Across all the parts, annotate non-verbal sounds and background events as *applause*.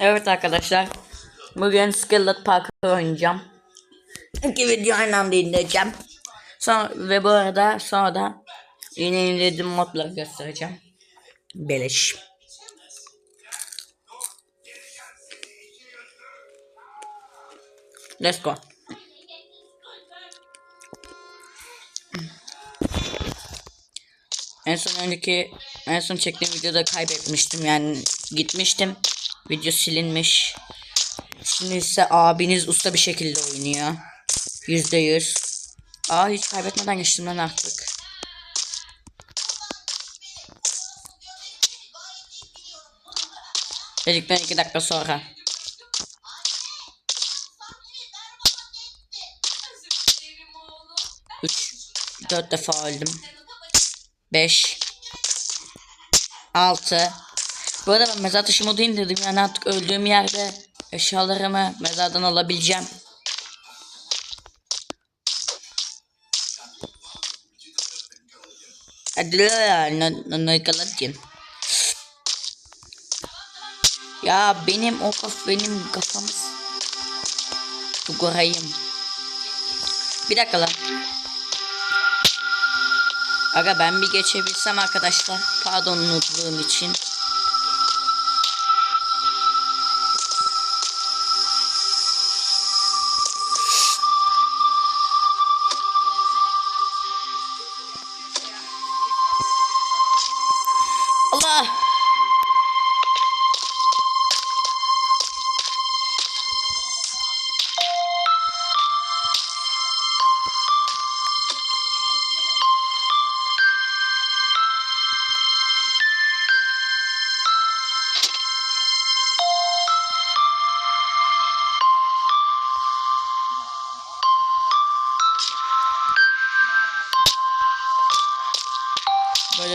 Evet arkadaşlar. Bugün Skillet Parker oynayacağım. İki video aynı anda indireceğim. Sonra, ve bu arada sonra da yine indirdiğim modları göstereceğim. Beleş. Let's go. En son önceki en son çektiğim videoda kaybetmiştim yani gitmiştim. Video silinmiş. Şimdi ise abiniz usta bir şekilde oynuyor. Yüzde yüz. Aa hiç kaybetmeden geçtim lan artık. Dedikten iki dakika sonra. Üç, dört defa öldüm. 5 6 Bu arada ben mezar taşı modu indirdim yani artık öldüğüm yerde eşyalarımı mezardan alabileceğim. Hadi lan yakaladın? Ya benim o kaf benim kafamız Tukurayım. Bir dakika lan. Aga ben bir geçebilsem arkadaşlar. Pardon unuttuğum için.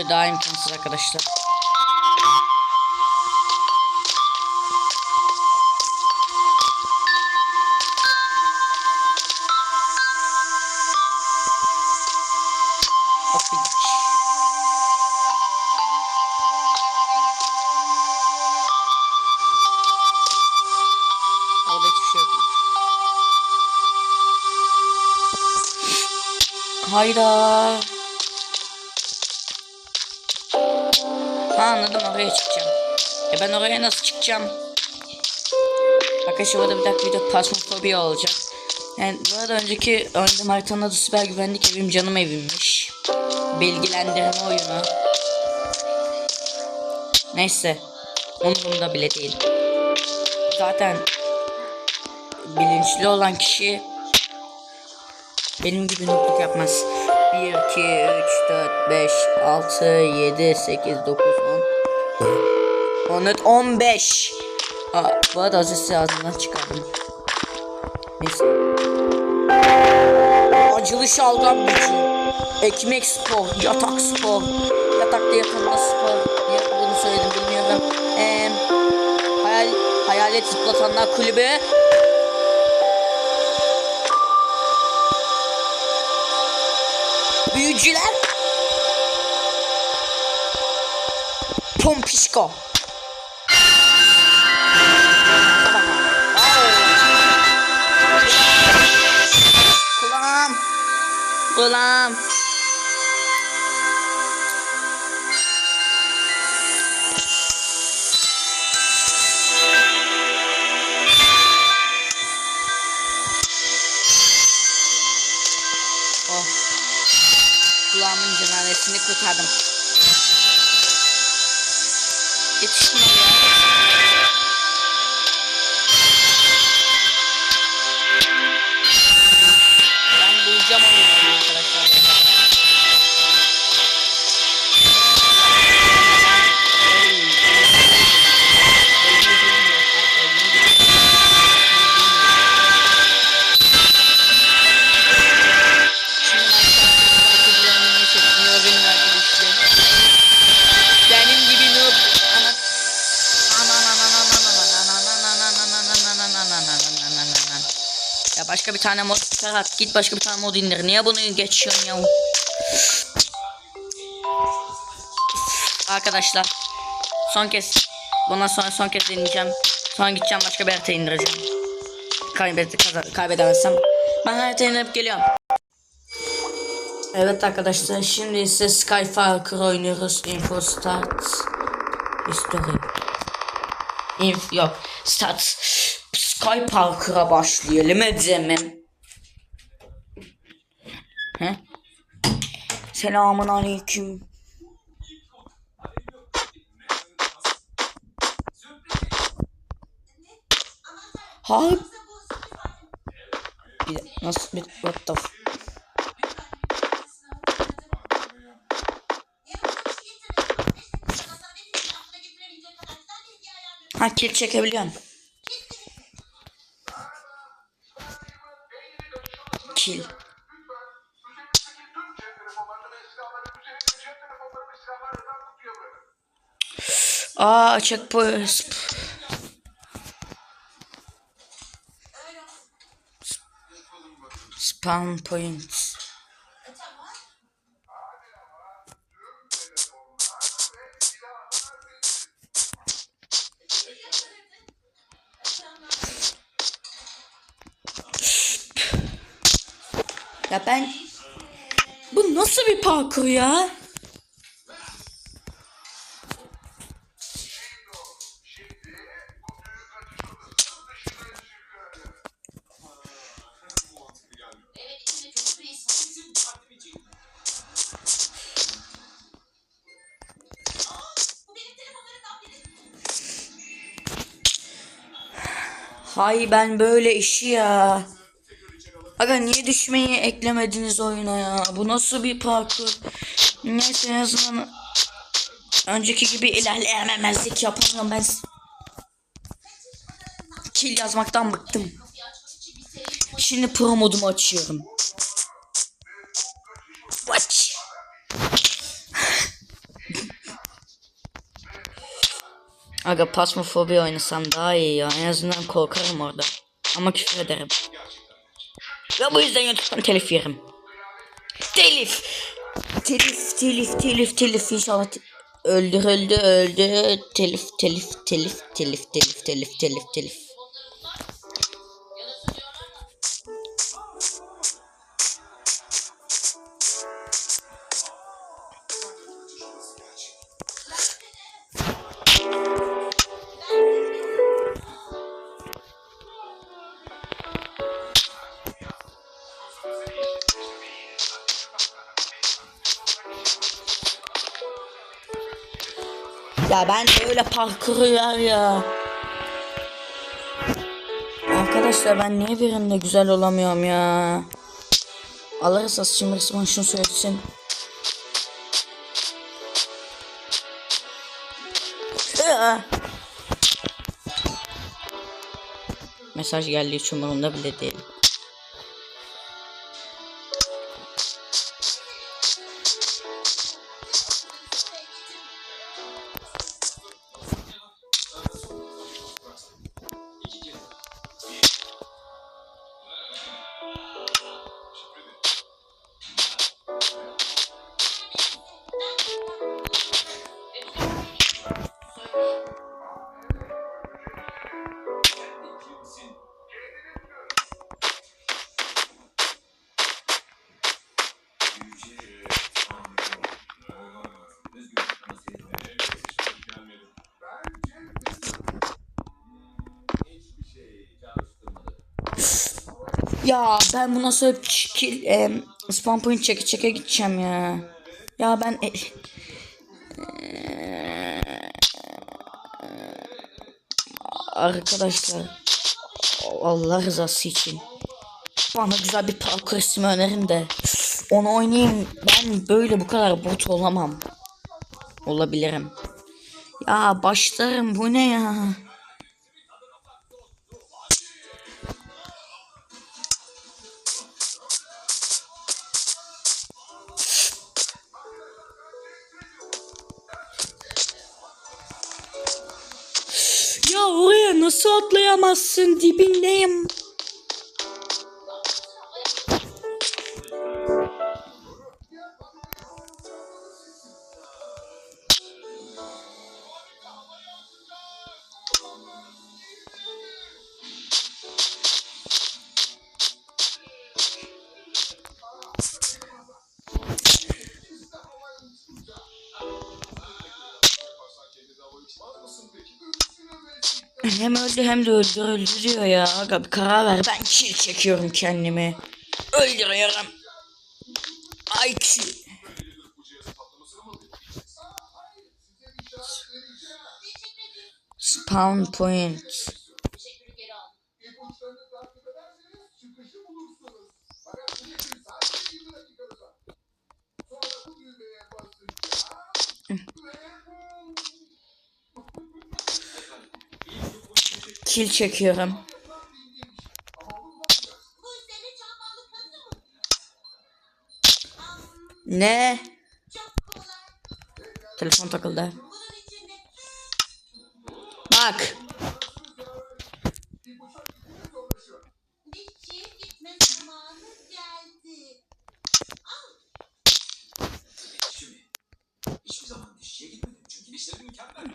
Böyle daha imkansız arkadaşlar. Şey. Hayda. Anladım oraya çıkacağım. E ben oraya nasıl çıkacağım? Arkadaşlar orada bir dakika video pasmofobi olacak. Yani bu arada önceki önceki haritanın adı süper güvenlik evim canım evimmiş. Bilgilendirme oyunu. Neyse. Umurumda bile değil. Zaten bilinçli olan kişi benim gibi nutluk yapmaz. 1, 2, 3, 4, 5, 6, 7, 8, 9, 10. 14, 15. Aa, bu arada az sesi ağzından çıkardım. Neyse. Acılı şalgam gücü. Ekmek spor, yatak spor. Yatakta yatanda spor. Niye bunu söyledim bilmiyorum. Eee hayal, hayalet zıplatanlar kulübü. Büyücüler. Pompişko. Kulağım. Oh. Kulağımın cenazesini kurtardım. Bir tane mod Ferhat git başka bir tane mod indir. Niye bunu geçiyorsun ya? Arkadaşlar son kez bundan sonra son kez deneyeceğim. Sonra gideceğim başka bir harita indireceğim. Kaybet kaybedemezsem. Ben harita indirip geliyorum. Evet arkadaşlar şimdi ise Skyfalker oynuyoruz. Info start. History. Inf yok. Start. Skyfalker'a başlayalım edzemim. He? Selamun aleyküm. Hayır. Bir, nasıl bir what the Ha kill çekebiliyorum. Kill. Aa checkpoint. Spawn points. Ben bu nasıl bir parkur ya? Hay ben böyle işi ya. Aga niye düşmeyi eklemediniz oyuna ya? Bu nasıl bir parkur? Neyse en azından önceki gibi ilerleyememezlik ben. Kill yazmaktan bıktım. Şimdi pro modumu açıyorum. Watch. Aga pasmofobi oynasam daha iyi ya. En azından korkarım orada. Ama küfür ederim. Ve bu yüzden YouTube'dan telif yerim. Telif. Telif, telif, telif, telif. İnşallah te- öldür, öldü, öldü. Telif, telif, telif, telif, telif, telif, telif, telif. Ben böyle parkuru yer ya. Arkadaşlar ben niye birinde güzel olamıyorum ya. Alırsa şimdi resmen şunu söylesin. Aa! Mesaj geldi hiç umurumda bile değil. Ya ben bu nasıl hep kill, e, spawn point çeke çeke gideceğim ya. Ya ben e, arkadaşlar Allah rızası için bana güzel bir parkur ismi önerin de onu oynayayım. Ben böyle bu kadar bot olamam. Olabilirim. Ya başlarım bu ne? Ya atlayamazsın dibindeyim. Hem öldü hem de öldürüldü diyor ya. Aga bir karar ver. Ben kill çekiyorum kendimi. Öldürüyorum. IQ. Spawn point. Kill çekiyorum. Ne? Telefon takıldı. Bak. Hiçbir zaman dişçiye gitmedim. Çünkü dişlerim mükemmel.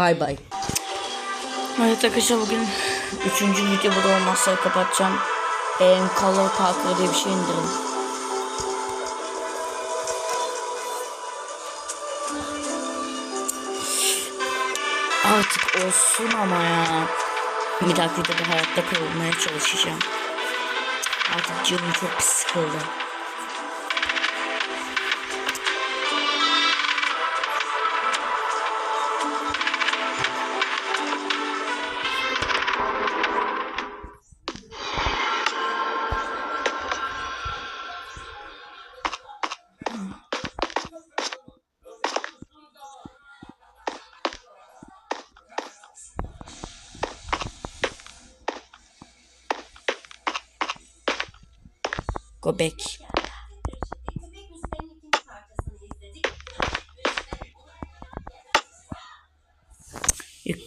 Bay bay. Evet arkadaşlar bugün üçüncü video burada olmazsa kapatacağım. Em, Color Parker diye bir şey indirin. Artık olsun ama ya. Bir dahaki videoda hayatta kalmaya çalışacağım. Artık canım çok pis sıkıldı.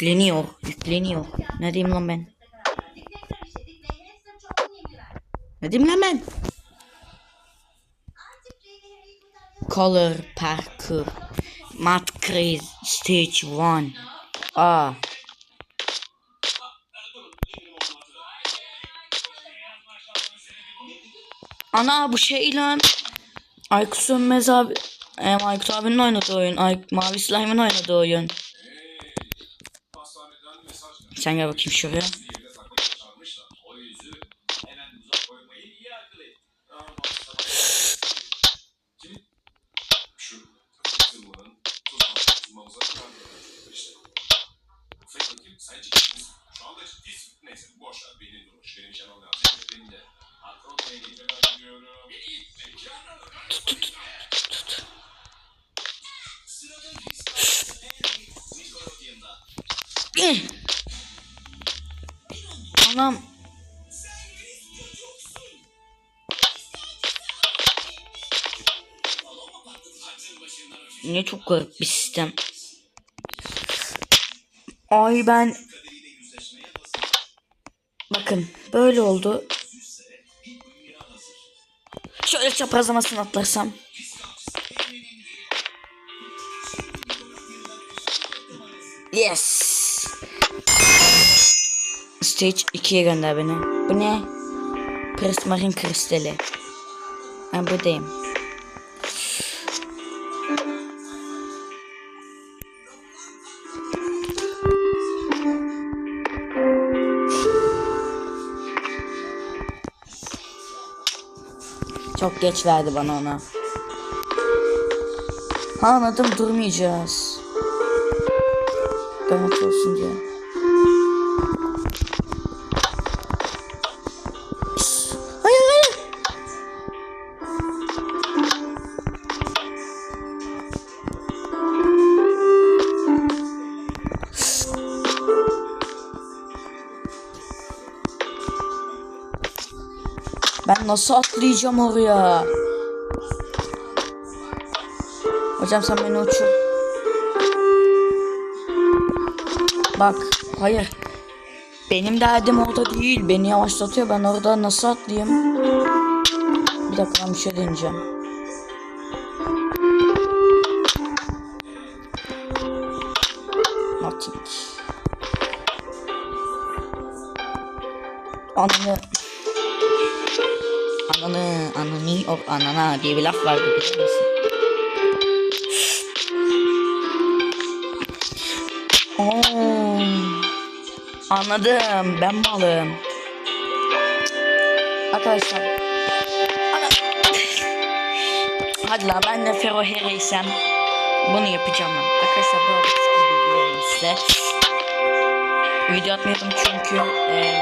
Yükleniyor, yükleniyor. Ne diyeyim lan ben? Ne diyeyim lan ben? Color Parker. Math Craze Stage 1. Aa. Ana bu şey lan. Aykut Sönmez abi. Aykut abinin oynadığı oyun. Ay, Mavi Slime'ın oynadığı oyun. Sen gel bakayım şuraya. Yerine saklayıp çağırmışlar. O Anam. Ne çok garip bir sistem. Ay ben Bakın böyle oldu. Şöyle çaprazlamasını atlarsam. Stage 2'ye gönder beni. Bu ne? Prismarin kristali. Ben buradayım. Çok geç verdi bana ona. Ha anladım durmayacağız. Garanti olsun diye. Nasıl atlayacağım oraya? Hocam sen beni uçur. Bak, hayır. Benim derdim orada değil. Beni yavaşlatıyor. Ben orada nasıl atlayayım? Bir dakika bir şey deneyeceğim. At. Rating. Ananı. Ananı, ananı, o anana diye bir laf vardı bilir misin? Oo. Anladım. Ben malım. Arkadaşlar. Hadi la ben de Fero Here'ysem bunu yapacağım. Arkadaşlar bu arada size. Video atmıyordum çünkü e,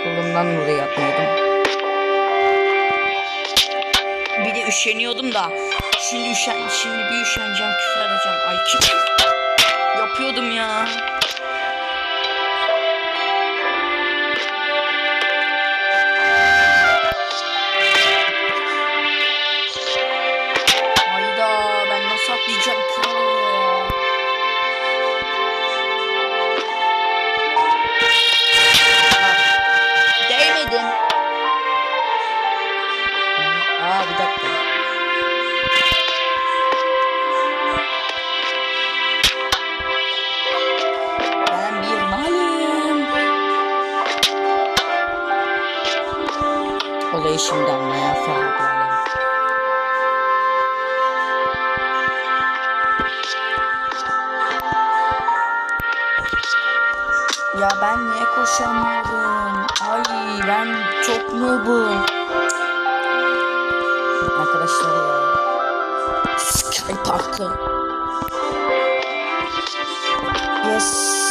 okulumdan dolayı atmıyordum. Bir de üşeniyordum da şimdi üşen şimdi bir üşeneceğim küfür edeceğim. Ay küfür yapıyordum ya. Ya ben niye koşamıyorum? Ay ben çok noobum. Arkadaşlar ya. Sky Park'ı. Yes.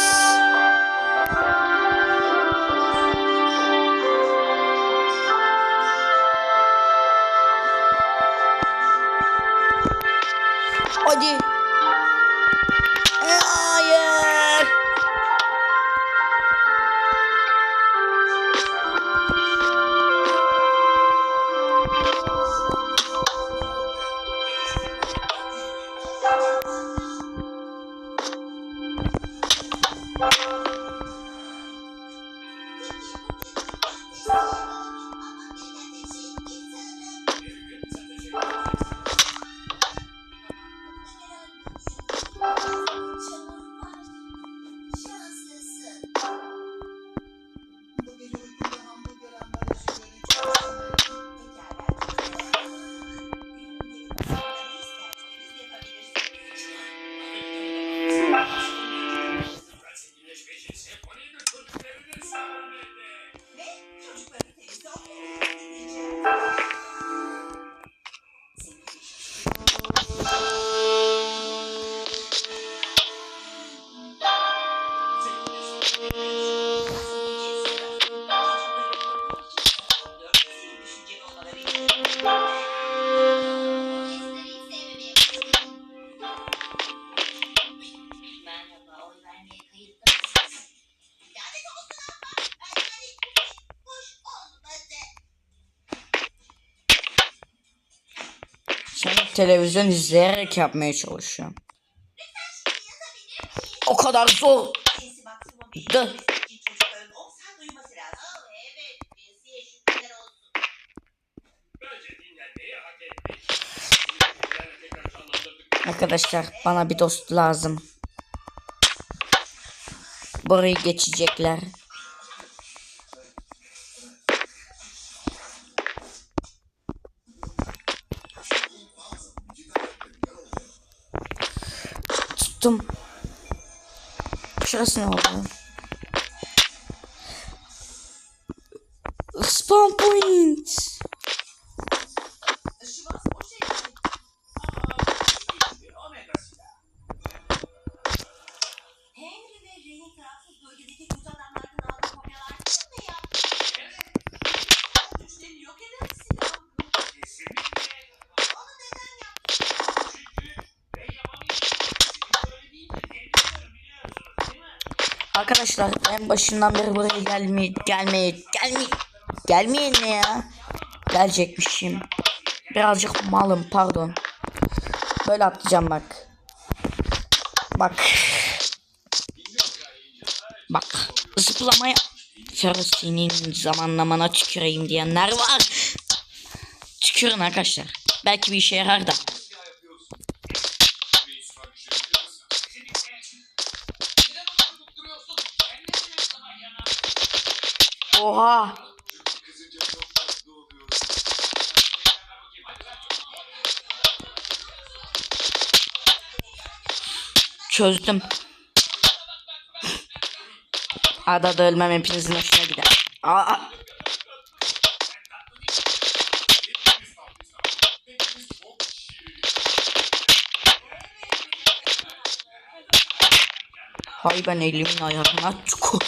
Televizyon izleyerek yapmaya çalışıyorum. O kadar zor. Dı. Arkadaşlar bana bir dost lazım. Burayı geçecekler. Ne oldu? Spawn point. En başından beri buraya gelmeye gelmeye gelmeye gelmeyin ne ya? Gelecekmişim. Birazcık malım pardon. Böyle atlayacağım bak. Bak. Bak. Zıplamaya. Ferhat senin zamanlamana tüküreyim diyenler var. Tükürün arkadaşlar. Belki bir işe yarar da. Oha. Çözdüm. Ada da ölmem hepinizin hoşuna gider. Aa. Hay ben elimin ayarına tüku.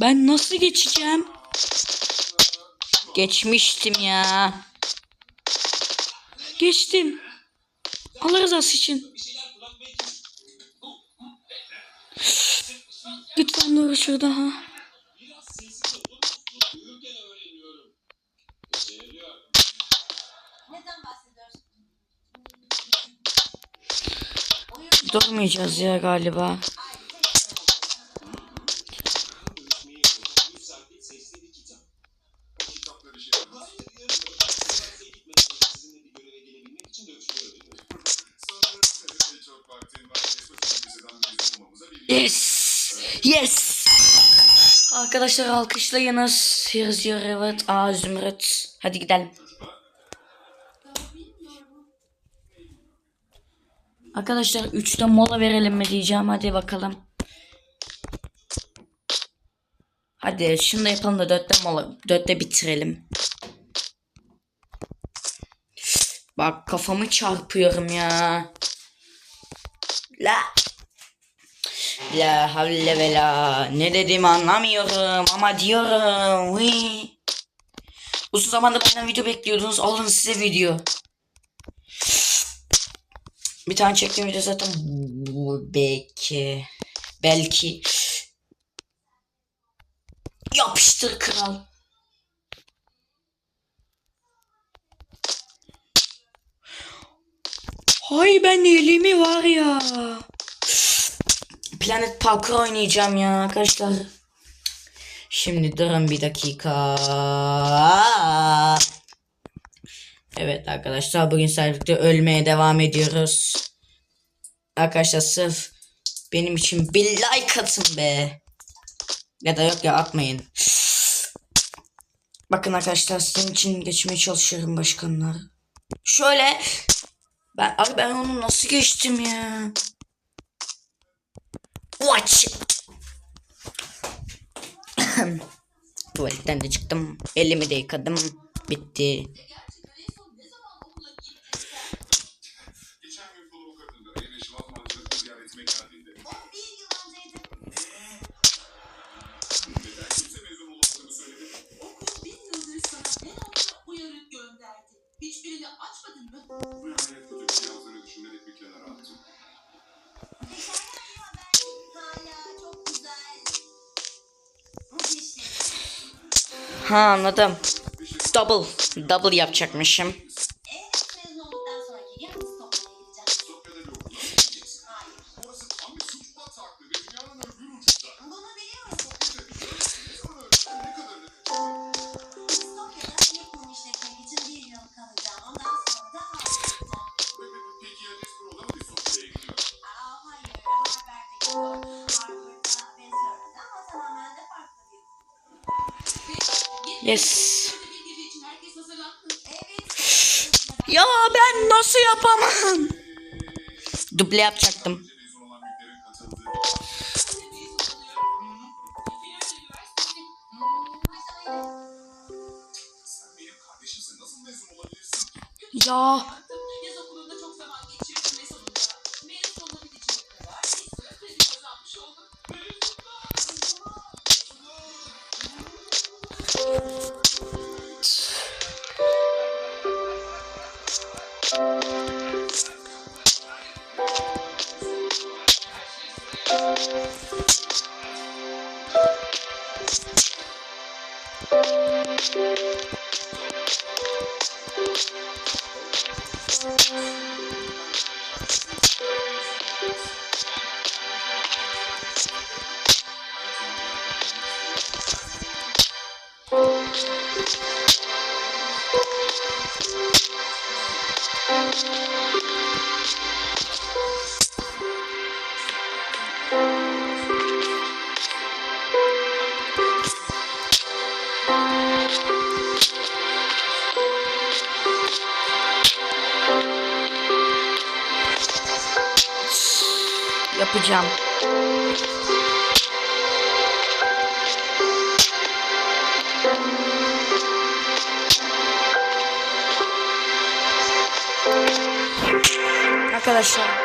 Ben nasıl geçeceğim? Geçmiştim ya. Geçtim. Allah rızası için. Lütfen dur şurada ha. Durmayacağız ya galiba. Arkadaşlar alkışlayınız. Yazıyor evet. Aa Zümrüt. Hadi gidelim. Arkadaşlar 3'te mola verelim mi diyeceğim. Hadi bakalım. Hadi şunu da yapalım da 4'te mola. 4'te bitirelim. Bak kafamı çarpıyorum ya. La. La havle ve la. Ne dedim anlamıyorum ama diyorum. Hıy. Uzun zamandır benden video bekliyordunuz. Alın size video. Bir tane çektiğim video zaten bu- belki. Belki. Yapıştır kral. Hay ben elimi var ya. Planet Parkour oynayacağım ya arkadaşlar. Şimdi durun bir dakika. Evet arkadaşlar bugün servikte ölmeye devam ediyoruz. Arkadaşlar sırf benim için bir like atın be. Ya da yok ya atmayın. Bakın arkadaşlar sizin için geçmeye çalışıyorum başkanlar. Şöyle. Ben, abi ben onu nasıl geçtim ya? Watch. *coughs* Tuvaletten de çıktım. Elimi de yıkadım. Bitti. Ha anladım. Double. Double yapacakmışım. Ya ben nasıl yapamam? Duble yapacaktım. Ya Thanks. Yapacağım. Arkadaşlar.